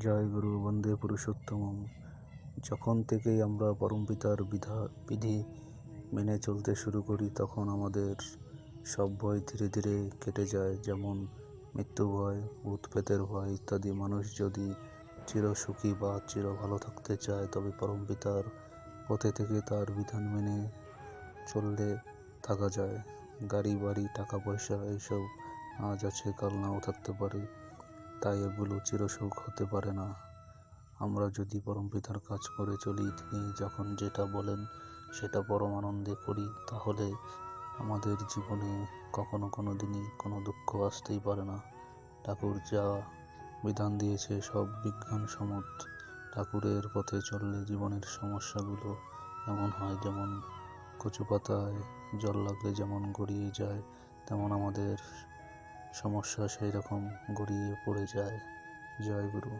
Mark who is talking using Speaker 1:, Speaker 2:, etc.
Speaker 1: জয় গুরু, বন্দে পুরুষোত্তম যখন থেকেই আমরা পরমপিতার বিধা, বিধি মেনে চলতে শুরু করি, তখন আমাদের সব ভয় ধীরে ধীরে কেটে যায়, যেমন মৃত্যু ভয়, ভূত প্রেতের ভয় ইত্যাদি। মানুষ যদি চিরসুখী বা চির ভালো থাকতে চায়, তবে পরমপিতার পথে থেকে তার বিধান মেনে চললে থাকা যায়। গাড়ি, বাড়ি টাকা পয়সা এইসব আজ আছে, কাল নাও থাকতে পারে। তাই এগুলো চিরসুখ হতে পারে না। আমরা যদি পরমপিতার কাজ করে চলি, তিনি যখন যেটা বলেন সেটা পরম আনন্দে করি, তাহলে আমাদের জীবনে কখনো কোনো দিনই কোনো দুঃখ আসতেই পারে না। ঠাকুর যা বিধান দিয়েছে সব বিজ্ঞান বিজ্ঞানসম্মত ঠাকুরের পথে চললে জীবনের সমস্যাগুলো এমন হয় যেমন কচু পাতায় জল লাগলে যেমন গড়িয়ে যায়, তেমন আমাদের সমস্যা সেই রকম গড়িয়ে পড়ে যায়। জয় গুরু।